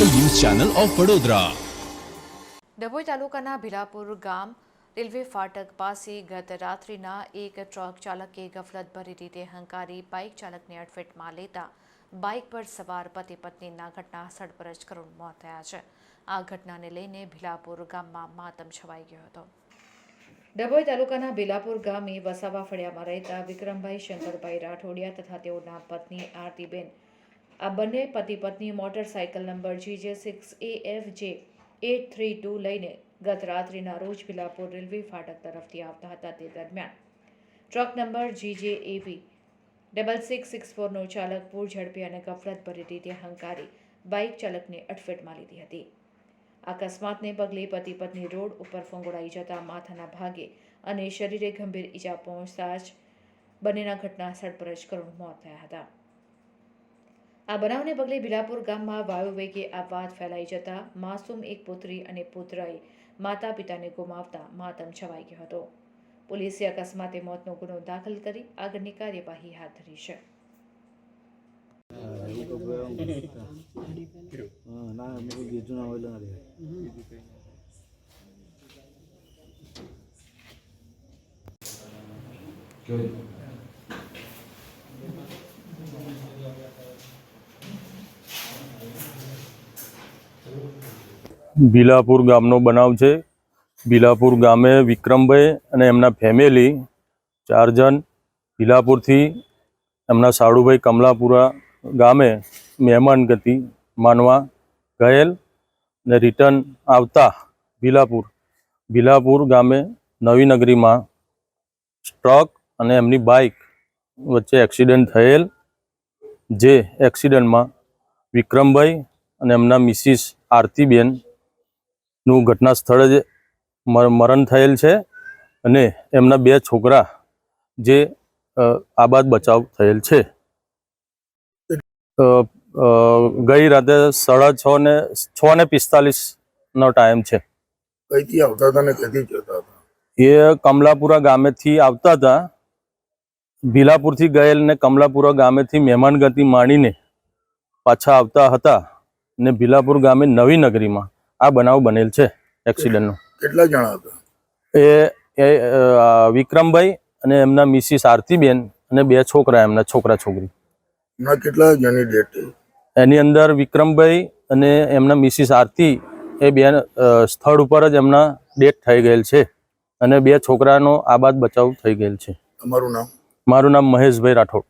Channel of Vadodara. Dabhoi તાલુકાના ભીલાપુર ગામ railway ફાટક પાસે ગત રાત્રિના એક ટ્રક ચાલકે ગફલતભરી રીતે હંકારી બાઇક ચાલકને અડફેટમાં લેતા બાઇક પર સવાર પતિ પત્નીના ઘટના સ્થળ પર જ કરુણ મોત થયા છે. આ ઘટનાને લઈને ભીલાપુર ગામમાં માતમ છવાઈ ગયો હતો. ડભોઈ તાલુકાના ભીલાપુર ગામે વસાવા ફળિયામાં રહેતા વિક્રમભાઈ શંકરભાઈ રાઠોડિયા તથા તેઓના પત્ની આરતીબેન આ બંને પતિ પત્ની motorcycle number GJ six A F J eight three two લઈને ગત રાત્રિના રોજ ભીલાપુર રેલવે ફાટક તરફથી આવતા હતા તે દરમિયાન. Truck number GJ AV double six six ફોરનો ચાલક પૂર ઝડપી અને ગફલતભરી રીતે હંકારી બાઇક ચાલકને અટફેટમાં લીધી હતી. અકસ્માતને પગલે પતિ પત્ની રોડ ઉપર ફંગોળાઈ જતા માથાના ભાગે અને શરીરે ગંભીર ઈજા પહોંચતા જ બંનેના ઘટના સ્થળ પર જ કરુણ મોત થયા હતા. આ બનાવને પગલે ભીલાપુર ગામમાં વાયુ વેગે આ વાત ફેલાઈ જતા માસૂમ એક પુત્રી અને પુત્રએ માતા પિતાને ગુમાવતા માતમ છવાઈ ગયો હતો. પોલીસે અકસ્માતે મોતનો ગુનો દાખલ કરી આગળની કાર્યવાહી હાથ ધરી છે. હા, ના અમે કોઈ ગીતું ના હોય ના રે ભીલાપુર ગામનો બનાવ છે. ભીલાપુર ગામે વિક્રમભાઈ અને એમના ફેમિલી ચાર જણ ભીલાપુરથી એમના સાડુભાઈ કમલાપુરા ગામે મહેમાન ગતિ માનવા ગયેલ ને રિટર્ન આવતા ભીલાપુર. ભીલાપુર ગામે નવી નગરીમાં ટ્રક અને એમની બાઇક વચ્ચે એક્સિડન્ટ થયેલ, જે એક્સિડન્ટમાં વિક્રમભાઈ અને એમના મિસિસ આરતીબેન નું ઘટના સ્થળે જ મરણ થયેલ છે અને એમના બે છોકરા જે આબાદ બચાવ થયેલ છે. ગઈ રાતે સાડા છ ને છ ને પિસ્તાલીસ નો ટાઈમ છે. કઈથી આવતા હતા ને ક્યાંથી જતા હતા? એ કમલાપુરા ગામેથી આવતા હતા. ભીલાપુરથી ગયેલ ને કમલાપુરા ગામેથી મહેમાનગતિ માણીને પાછા આવતા હતા ને ભીલાપુર ગામે નવી નગરીમાં આ બનાવ બનેલ છે એક્સિડન્ટનો. કેટલા જણા હતા? એ એ વિક્રમભાઈ અને એમના મિસિસ આરતીબેન અને બે છોકરા એમના છોકરા છોકરી. કેટલા જણની ડેટ એની અંદર વિક્રમભાઈ અને એમના મિસિસ આરતી એ બે સ્થળ ઉપર જ એમના ડેથ થઈ ગયેલ છે અને બે છોકરાનો આબાદ બચાવ થઈ ગયેલ છે. તમારું નામ? મારું નામ મહેશભાઈ રાઠોડ.